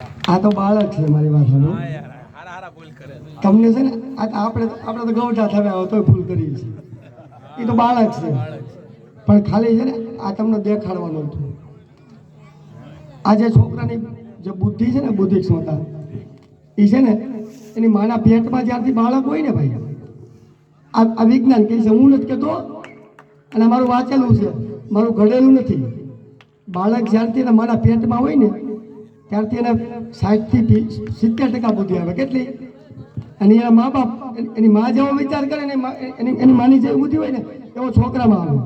આ તો બાળક છે મારી વાત સાંભળો. હા યાર હારા હારા ભૂલ કરે છે. તમને છે ને તો આપણે આપણે તો ગૌઠા થયા તોય ભૂલ કરી છે એ તો બાળક છે. પણ ખાલી છે ને આ તમને દેખાડવાનું હતું. આ જે છોકરાની જે બુદ્ધિ છે ને બુદ્ધિ ક્ષમતા એ છે ને એની માના પેટમાં જ્યારથી બાળક હોય ને ભાઈ આ આ વિજ્ઞાન કહે છે હું નથી કહેતો અને મારું વાંચેલું છે મારું ઘડેલું નથી. બાળક જ્યારથી એના માના પેટમાં હોય ને ત્યારથી એને સાઠથી સિત્તેર ટકા બુદ્ધિ આવે. કેટલી? અને એના મા બાપ એની- મા જેવો વિચાર કરે ને એની એની માની જેવી બુદ્ધિ હોય ને, એવો છોકરામાં આવે.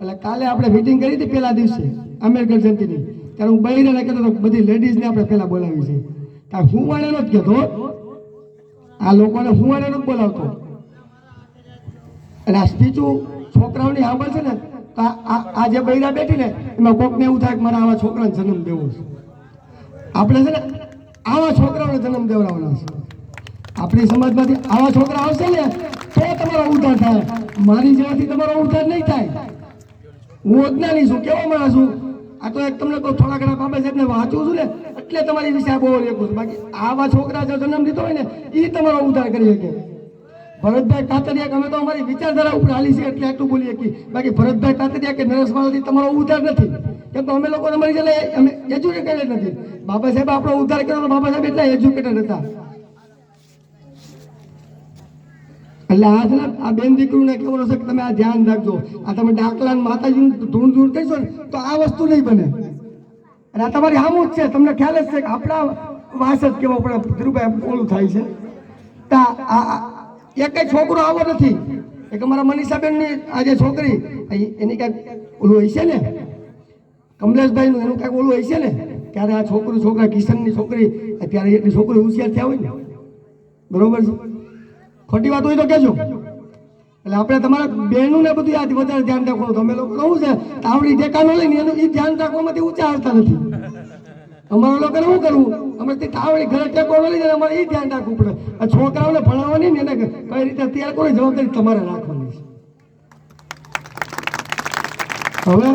એટલે કાલે આપણે મિટિંગ કરી હતી પહેલા દિવસે, આંબેડકર જયંતિની. ત્યારે હું બહેરાને કહેતો હતો બધી લેડીઝને આપણે પહેલાં બોલાવી છે. કારણ હું વાળાનો જ કહેતો આ લોકોને હું વાળાનો જ બોલાવતો. અને આ સ્પીચું છોકરાઓની સાંભળશે ને, તો આ જે બૈરા બેઠી ને, એમાં કોકને એવું થાય કે મારે આવા છોકરાને જન્મ દેવો છે. આપણે છે ને આવા છોકરાઓને જન્મ દેવડાવવાના છે. આપણી સમાજમાંથી આવા છોકરા આવશે ને, તો તમારો ઉદ્ધાર થાય. મારી જેવાથી તમારો ઉદ્ધાર નહીં થાય. હું અજ્ઞાની છું, કેવો માણસ છું? આ તો એક તમને કોઈ થોડા ઘણા બાબા સાહેબને વાંચું છું ને, એટલે તમારી વિશે આ બહુ લેખું છું બાકી આવા છોકરા જો જન્મ દીધો હોય ને એ તમારો ઉદ્ધાર કરી શકે. ભરતભાઈ કાતરિયા અમે તો અમારી વિચારધારા ઉપર હાલી છે એટલે આટલું બોલીએ કે બાકી ભરતભાઈ કાતરિયા કે નરેશ વાલાથી તમારો ઉદ્ધાર નથી. કેમ કે અમે લોકો અમારી જોડે અમે એજ્યુકેટેડ નથી. બાબા સાહેબ આપણો ઉદ્ધાર કર્યો તો બાબા સાહેબ એટલા એજ્યુકેટેડ હતા. એટલે આ છે આ બેન દીકરીને કેવું હશે કે તમે આ ધ્યાન રાખજો. આ તમે ડાકલા માતાજીનું ધૂણ ધૂણ કહીશો ને, તો આ વસ્તુ નહીં બને. અને આ તમારી સામું જ છે. તમને ખ્યાલ જ છે કે આપણા વાસ જ કેવો પડે. ધીરુભાઈ ઓલું થાય છે. તા આ એક છોકરો આવો નથી. એક અમારા મનીષાબેનની આ જે છોકરી એની કાંઈક ઓલું છે ને? કમલેશભાઈનું એનું કાંઈક ઓલું હોય છે ને ત્યારે આ છોકરું, છોકરા, કિશનની છોકરી ત્યારે એટલી છોકરી હોશિયાર થયા હોય ને. બરોબર છે? ખોટી વાત હોય તો કહેજો. એટલે આપણે તમારા બહેનું ને બધું યાદ વધારે ધ્યાન રાખવાનું. તમે લોકો કહું છે, તાવડી ટેકા ન લઈને એનું એ ધ્યાન રાખવામાંથી ઊંચા આવતા નથી. અમારા લોકોને શું કરવું? અમે તે તાવડી ઘરે ટેકો ન લઈને અમારે એ ધ્યાન રાખવું પડે. આ છોકરાઓને ભણાવવાની ને એને કઈ રીતે તૈયાર કરો જવાબદારી તમારે રાખવાની છે. હવે